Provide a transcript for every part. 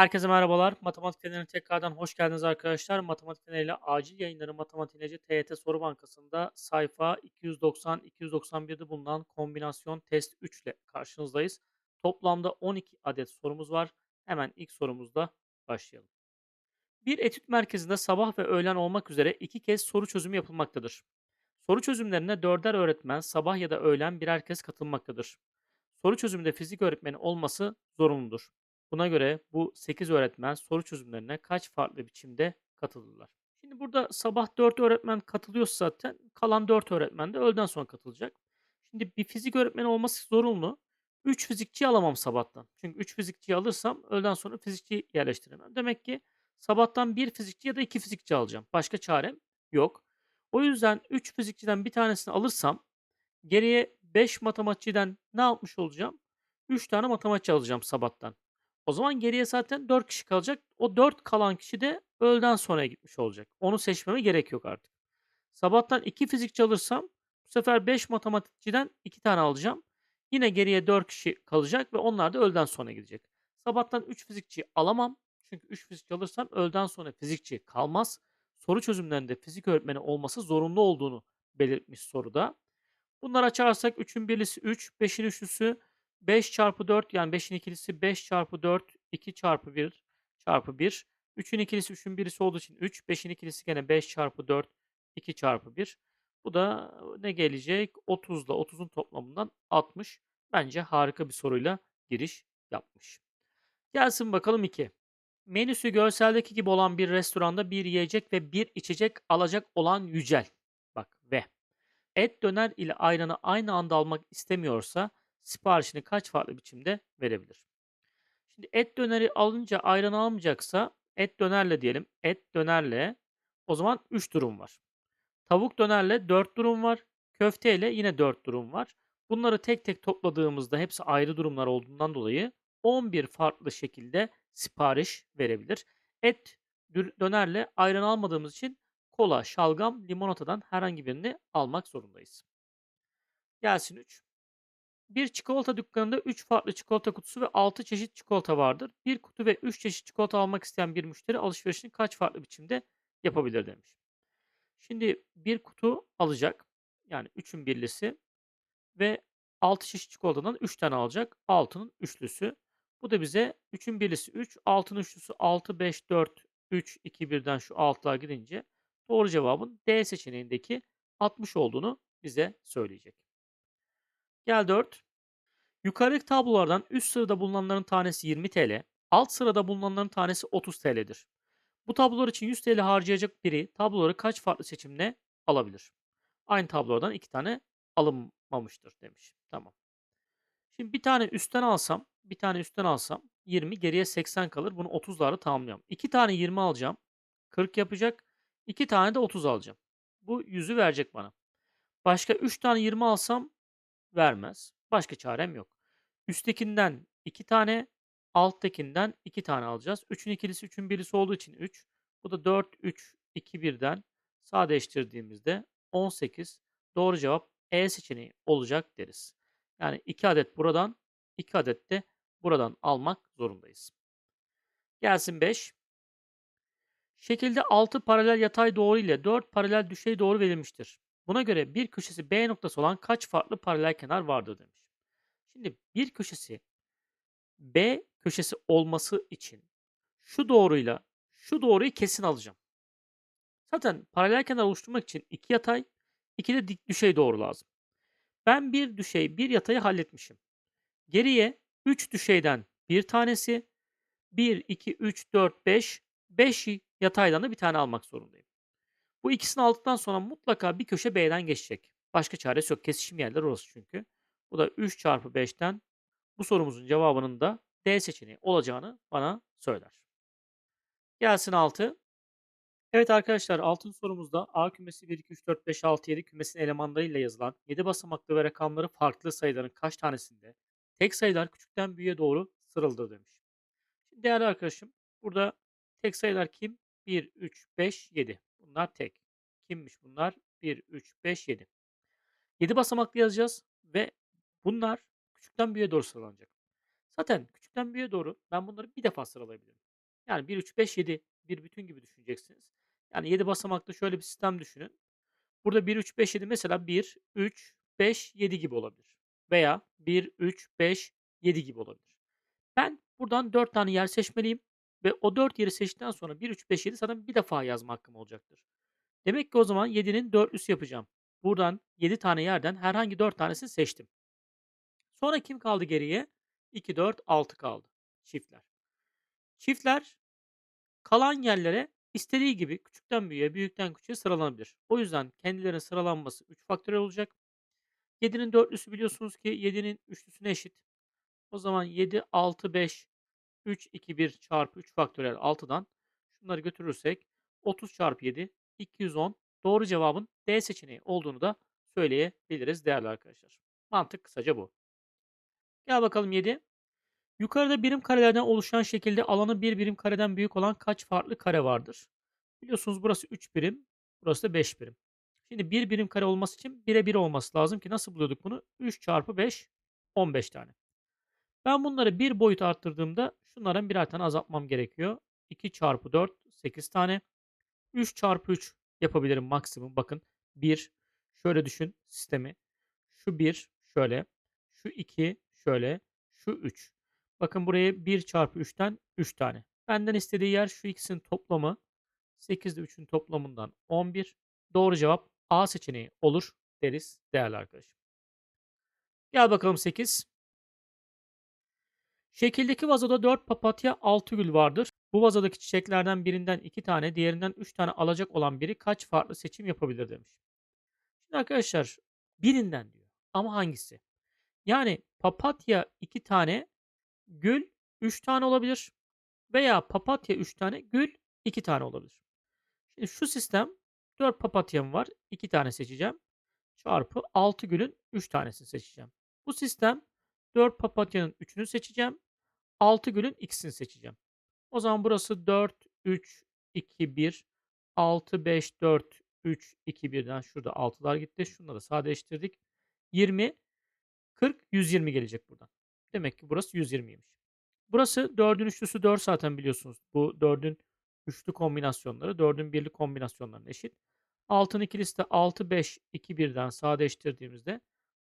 Herkese merhabalar. Matematik Feneri'ne tekrardan hoş geldiniz arkadaşlar. Matematik Feneri ile acil yayınları Matematik TYT Soru Bankası'nda sayfa 290-291'de bulunan kombinasyon test 3 ile karşınızdayız. Toplamda 12 adet sorumuz var. Hemen ilk sorumuzda başlayalım. Bir etüt merkezinde sabah ve öğlen olmak üzere iki kez soru çözümü yapılmaktadır. Soru çözümlerine dörder öğretmen sabah ya da öğlen birer kez katılmaktadır. Soru çözümünde fizik öğretmeni olması zorunludur. Buna göre bu 8 öğretmen soru çözümlerine kaç farklı biçimde katılırlar? Şimdi burada sabah 4 öğretmen katılıyorsa zaten kalan 4 öğretmen de öğleden sonra katılacak. Şimdi bir fizik öğretmeni olması zorunlu. 3 fizikçi alamam sabahtan. Çünkü 3 fizikçi alırsam öğleden sonra fizikçi yerleştiremem. Demek ki sabahtan 1 fizikçi ya da 2 fizikçi alacağım. Başka çarem yok. O yüzden 3 fizikçiden bir tanesini alırsam geriye 5 matematikçiden ne yapmış olacağım? 3 tane matematikçi alacağım sabahtan. O zaman geriye zaten 4 kişi kalacak. O 4 kalan kişi de öğleden sonraya gitmiş olacak. Onu seçmeme gerek yok artık. Sabahtan 2 fizikçi alırsam bu sefer 5 matematikçiden 2 tane alacağım. Yine geriye 4 kişi kalacak ve onlar da öğleden sonra gidecek. Sabahtan 3 fizikçi alamam. Çünkü 3 fizikçi alırsam öğleden sonra fizikçi kalmaz. Soru çözümlerinde fizik öğretmeni olması zorunlu olduğunu belirtmiş soruda. Bunları açarsak 3'ün birlisi 3, 5'in üçlüsü 5 çarpı 4 yani 5'in ikilisi 5 çarpı 4 2 çarpı 1 çarpı 1. 3'ün ikilisi 3'ün birisi olduğu için 3. 5'in ikilisi gene 5 çarpı 4 2 çarpı 1. Bu da ne gelecek? 30 ile 30'un toplamından 60. Bence harika bir soruyla giriş yapmış. Gelsin bakalım 2. Menüsü görseldeki gibi olan bir restoranda bir yiyecek ve bir içecek alacak olan Yücel. Bak ve. Et döner ile ayranı aynı anda almak istemiyorsa siparişini kaç farklı biçimde verebilir? Şimdi et döneri alınca ayran almayacaksa et dönerle diyelim. Et dönerle o zaman 3 durum var. Tavuk dönerle 4 durum var. Köfteyle yine 4 durum var. Bunları tek tek topladığımızda hepsi ayrı durumlar olduğundan dolayı 11 farklı şekilde sipariş verebilir. Et dönerle ayran almadığımız için kola, şalgam, limonatadan herhangi birini almak zorundayız. Gelsin 3. Bir çikolata dükkanında 3 farklı çikolata kutusu ve 6 çeşit çikolata vardır. Bir kutu ve 3 çeşit çikolata almak isteyen bir müşteri alışverişini kaç farklı biçimde yapabilir demiş. Şimdi bir kutu alacak. Yani 3'ün birlisi ve 6 çeşit çikolatadan 3 tane alacak. 6'nın üçlüsü. Bu da bize 3'ün birlisi 3, 6'nın üçlüsü 6, 5, 4, 3, 2, 1'den şu 6'lar gidince doğru cevabın D seçeneğindeki 60 olduğunu bize söyleyecek. Gel 4. Yukarıdaki tablolardan üst sırada bulunanların tanesi 20 TL, alt sırada bulunanların tanesi 30 TL'dir. Bu tablolar için 100 TL harcayacak biri tabloları kaç farklı seçimle alabilir? Aynı tablolardan iki tane alınmamıştır demiş. Tamam. Şimdi bir tane üstten alsam, bir tane üstten alsam 20 geriye 80 kalır. Bunu 30'larla tamamlayalım. İki tane 20 alacağım. 40 yapacak. İki tane de 30 alacağım. Bu 100'ü verecek bana. Başka 3 tane 20 alsam vermez. Başka çarem yok. Üsttekinden 2 tane, alttakinden 2 tane alacağız. 3'ün ikilisi 3'ün birisi olduğu için 3. Bu da 4, 3, 2, 1'den sadeleştirdiğimizde 18. Doğru cevap E seçeneği olacak deriz. Yani 2 adet buradan, 2 adet de buradan almak zorundayız. Gelsin 5. Şekilde 6 paralel yatay doğru ile 4 paralel düşey doğru verilmiştir. Buna göre bir köşesi B noktası olan kaç farklı paralel kenar vardır demiş. Şimdi bir köşesi B köşesi olması için şu doğruyla şu doğruyu kesin alacağım. Zaten paralel kenar oluşturmak için iki yatay, iki de dik düşey doğru lazım. Ben bir düşey, bir yatayı halletmişim. Geriye 3 düşeyden bir tanesi, 1, 2, 3, 4, 5, 5 yataydan da bir tane almak zorundayım. Bu ikisini aldıktan sonra mutlaka bir köşe B'den geçecek. Başka çaresi yok. Kesişim yerler orası çünkü. Bu da 3 çarpı 5'ten bu sorumuzun cevabının da D seçeneği olacağını bana söyler. Gelsin 6. Evet arkadaşlar 6. sorumuzda A kümesi 1, 2, 3, 4, 5, 6, 7 kümesinin elemanlarıyla yazılan 7 basamaklı ve rakamları farklı sayıların kaç tanesinde tek sayılar küçükten büyüğe doğru sıraldır demiş. Şimdi değerli arkadaşım burada tek sayılar kim? 1, 3, 5, 7. Bunlar tek. Kimmiş bunlar? 1, 3, 5, 7. 7 basamaklı yazacağız ve bunlar küçükten büyüğe doğru sıralanacak. Zaten küçükten büyüğe doğru ben bunları bir defa sıralayabilirim. Yani 1, 3, 5, 7 bir bütün gibi düşüneceksiniz. Yani 7 basamaklı şöyle bir sistem düşünün. Burada 1, 3, 5, 7 mesela 1, 3, 5, 7 gibi olabilir. Veya 1, 3, 5, 7 gibi olabilir. Ben buradan 4 tane yer seçmeliyim ve o 4 yeri seçtikten sonra 1, 3, 5, 7 zaten bir defa yazma hakkım olacaktır. Demek ki o zaman 7'nin dörtlüsü yapacağım. Buradan 7 tane yerden herhangi 4 tanesini seçtim. Sonra kim kaldı geriye? 2, 4, 6 kaldı. Çiftler. Çiftler kalan yerlere istediği gibi küçükten büyüğe, büyükten küçüğe sıralanabilir. O yüzden kendilerinin sıralanması 3 faktöriyel olacak. 7'nin dörtlüsü biliyorsunuz ki 7'nin üçlüsüne eşit. O zaman 7, 6, 5, 3, 2, 1 çarpı 3 faktöriyel 6'dan şunları götürürsek 30 çarpı 7, 210. Doğru cevabın D seçeneği olduğunu da söyleyebiliriz değerli arkadaşlar. Mantık kısaca bu. Gel bakalım 7. Yukarıda birim karelerden oluşan şekilde alanı bir birim kareden büyük olan kaç farklı kare vardır? Biliyorsunuz burası 3 birim, burası da 5 birim. Şimdi bir birim kare olması için 1'e 1 olması lazım ki nasıl buluyorduk bunu? 3 çarpı 5, 15 tane. Ben bunları bir boyut arttırdığımda şunların birer tane azaltmam gerekiyor. 2 çarpı 4, 8 tane. 3 çarpı 3 yapabilirim maksimum. Bakın 1, şöyle düşün sistemi. Şu 1, şöyle. Şu 2, şöyle. Şu 3. Bakın buraya 1 çarpı 3'ten 3 tane. Benden istediği yer şu ikisinin toplamı. 8 ile 3'ün toplamından 11. Doğru cevap A seçeneği olur deriz değerli arkadaşım. Gel bakalım 8. Şekildeki vazoda 4 papatya 6 gül vardır. Bu vazodaki çiçeklerden birinden 2 tane, diğerinden 3 tane alacak olan biri kaç farklı seçim yapabilir demiş. Şimdi arkadaşlar birinden diyor. Ama hangisi? Yani papatya 2 tane, gül 3 tane olabilir. Veya papatya 3 tane, gül 2 tane olabilir. Şimdi şu sistem 4 papatyam var. 2 tane seçeceğim. Çarpı 6 gülün 3 tanesini seçeceğim. Bu sistem 4 papatyanın 3'ünü seçeceğim. 6 gülün ikisini seçeceğim. O zaman burası 4, 3, 2, 1, 6, 5, 4, 3, 2, 1'den şurada 6'lar gitti. Şunları sadeleştirdik. 20, 40, 120 gelecek buradan. Demek ki burası 120'ymiş. Burası 4'ün üçlüsü 4 zaten biliyorsunuz. Bu 4'ün üçlü kombinasyonları 4'ün birli kombinasyonlarına eşit. 6'nın ikilisi de 6, 5, 2, 1'den sadeleştirdiğimizde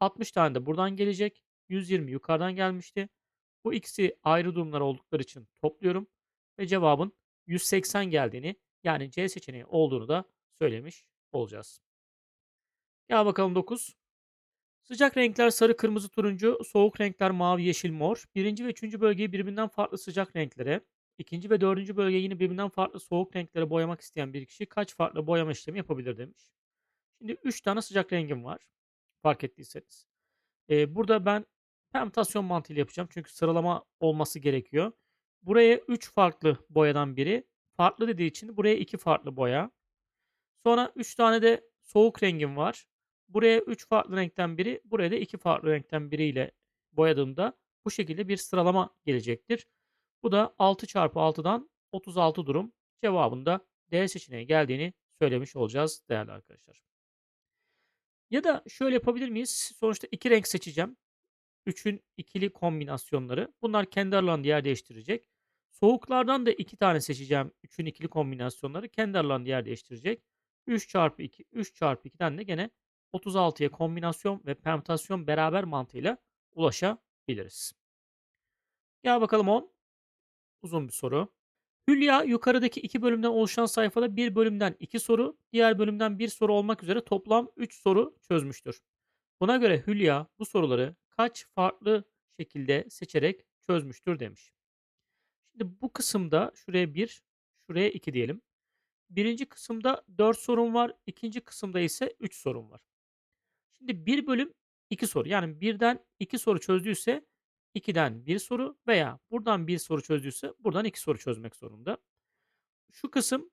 60 tane de buradan gelecek. 120 yukarıdan gelmişti. Bu ikisi ayrı durumlar oldukları için topluyorum ve cevabın 180 geldiğini yani C seçeneği olduğunu da söylemiş olacağız. Gel bakalım 9. Sıcak renkler sarı, kırmızı, turuncu, soğuk renkler mavi, yeşil, mor. Birinci ve üçüncü bölgeyi birbirinden farklı sıcak renklere, ikinci ve dördüncü bölgeyi yine birbirinden farklı soğuk renklere boyamak isteyen bir kişi kaç farklı boyama işlemi yapabilir demiş. Şimdi 3 tane sıcak rengim var. Fark ettiyseniz. Ee, burada ben permütasyon mantığıyla yapacağım. Çünkü sıralama olması gerekiyor. Buraya 3 farklı boyadan biri. Farklı dediği için buraya 2 farklı boya. Sonra 3 tane de soğuk rengim var. Buraya 3 farklı renkten biri, buraya da 2 farklı renkten biriyle boyadığımda bu şekilde bir sıralama gelecektir. Bu da 6 çarpı 6'dan 36 durum. Cevabında D seçeneği geldiğini söylemiş olacağız değerli arkadaşlar. Ya da şöyle yapabilir miyiz? Sonuçta 2 renk seçeceğim. 3'ün ikili kombinasyonları. Bunlar kendi aralarında yer değiştirecek. Soğuklardan da 2 tane seçeceğim. 3'ün ikili kombinasyonları kendi aralarında yer değiştirecek. 3 çarpı 2, 3 çarpı 2'den de gene 36'ya kombinasyon ve permütasyon beraber mantığıyla ulaşabiliriz. Gel bakalım 10. Uzun bir soru. Hülya yukarıdaki iki bölümden oluşan sayfada bir bölümden iki soru, diğer bölümden bir soru olmak üzere toplam 3 soru çözmüştür. Buna göre Hülya bu soruları kaç farklı şekilde seçerek çözmüştür demiş. Şimdi bu kısımda şuraya 1, şuraya 2 diyelim. Birinci kısımda 4 sorun var. ikinci kısımda ise 3 sorun var. Şimdi 1 bölüm 2 soru. Yani birden 2 soru çözdüyse 2'den 1 soru veya buradan 1 soru çözdüyse buradan 2 soru çözmek zorunda. Şu kısım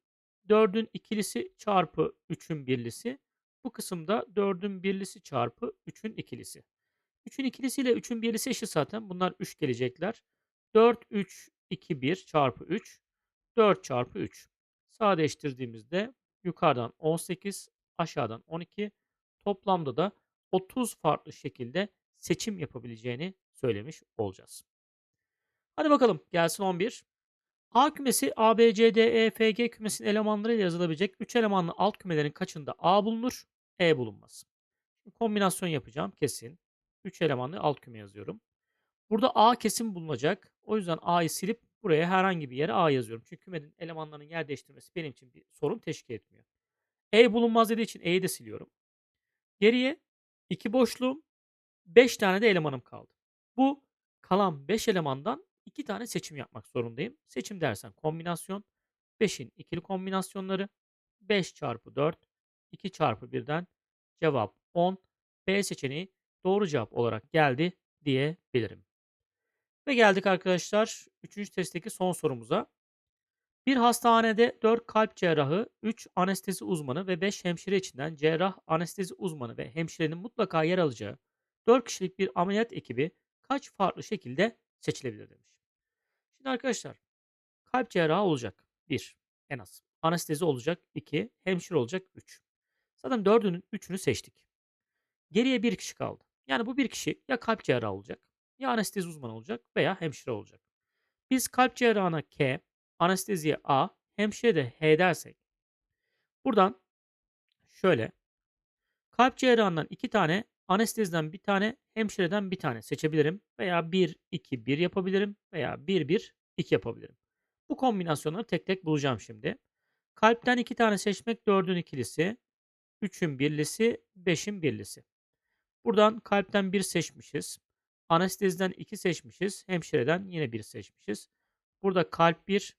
4'ün ikilisi çarpı 3'ün birlisi. Bu kısımda 4'ün birlisi çarpı 3'ün ikilisi. 3'ün ikilisiyle 3'ün birlisi eşit zaten. Bunlar 3 gelecekler. 4, 3, 2, 1 çarpı 3. 4 çarpı 3. Sadeleştirdiğimizde yukarıdan 18, aşağıdan 12. Toplamda da 30 farklı şekilde seçim yapabileceğini söylemiş olacağız. Hadi bakalım gelsin 11. A kümesi A, B, C, D, E, F, G kümesinin elemanlarıyla yazılabilecek 3 elemanlı alt kümelerin kaçında A bulunur, E bulunmaz? Kombinasyon yapacağım kesin. 3 elemanlı alt küme yazıyorum. Burada A kesin bulunacak. O yüzden A'yı silip buraya herhangi bir yere A yazıyorum. Çünkü kümenin elemanlarının yer değiştirmesi benim için bir sorun teşkil etmiyor. E bulunmaz dediği için E'yi de siliyorum. Geriye 2 boşluğum, 5 tane de elemanım kaldı. Bu kalan 5 elemandan 2 tane seçim yapmak zorundayım. Seçim dersen kombinasyon. 5'in ikili kombinasyonları 5 çarpı 4, 2 çarpı 1'den cevap 10. B seçeneği doğru cevap olarak geldi diyebilirim. Ve geldik arkadaşlar 3. testteki son sorumuza. Bir hastanede 4 kalp cerrahı, 3 anestezi uzmanı ve 5 hemşire içinden cerrah, anestezi uzmanı ve hemşirenin mutlaka yer alacağı 4 kişilik bir ameliyat ekibi kaç farklı şekilde seçilebilir demiş. Şimdi arkadaşlar kalp cerrahı olacak 1 en az. Anestezi olacak 2, hemşire olacak 3. Zaten 4'ünün 3'ünü seçtik. Geriye bir kişi kaldı. Yani bu bir kişi ya kalp cerrahı olacak, ya anestezi uzmanı olacak veya hemşire olacak. Biz kalp cerrahına K, anesteziye A, hemşire de H dersek buradan şöyle kalp cerrahından 2 tane, anesteziden bir tane, hemşireden bir tane seçebilirim veya 1 2 1 yapabilirim veya 1 1 2 yapabilirim. Bu kombinasyonları tek tek bulacağım şimdi. Kalpten 2 tane seçmek 4'ün ikilisi, 3'ün birlisi, 5'in birlisi. Buradan kalpten 1 seçmişiz. Anesteziden 2 seçmişiz. Hemşireden yine 1 seçmişiz. Burada kalp 1,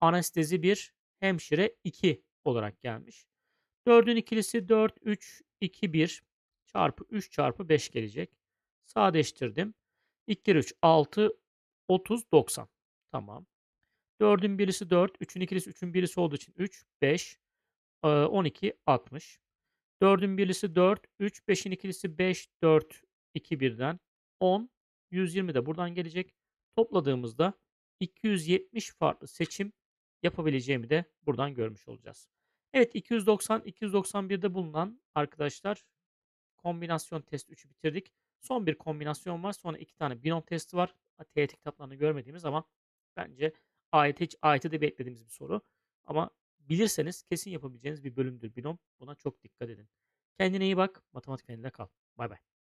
anestezi 1, hemşire 2 olarak gelmiş. 4'ün ikilisi 4, 3, 2, 1 çarpı 3 çarpı 5 gelecek. Sadeleştirdim. 2 kere 3, 6, 30, 90. Tamam. 4'ün birisi 4, 3'ün ikilisi 3'ün birisi olduğu için 3, 5, 12, 60. 4'ün birlisi 4, 3, 5'in ikilisi 5, 4, 2 birden 10, 120 de buradan gelecek. Topladığımızda 270 farklı seçim yapabileceğimi de buradan görmüş olacağız. Evet 290, 291'de bulunan arkadaşlar kombinasyon test 3'ü bitirdik. Son bir kombinasyon var. Sonra iki tane binom testi var. TYT kitaplarında görmediğimiz ama bence AYT, hiç AYT'de beklediğimiz bir soru. Ama bilirseniz kesin yapabileceğiniz bir bölümdür binom. Buna çok dikkat edin. Kendine iyi bak. Matematik feninde kal. Bay bay.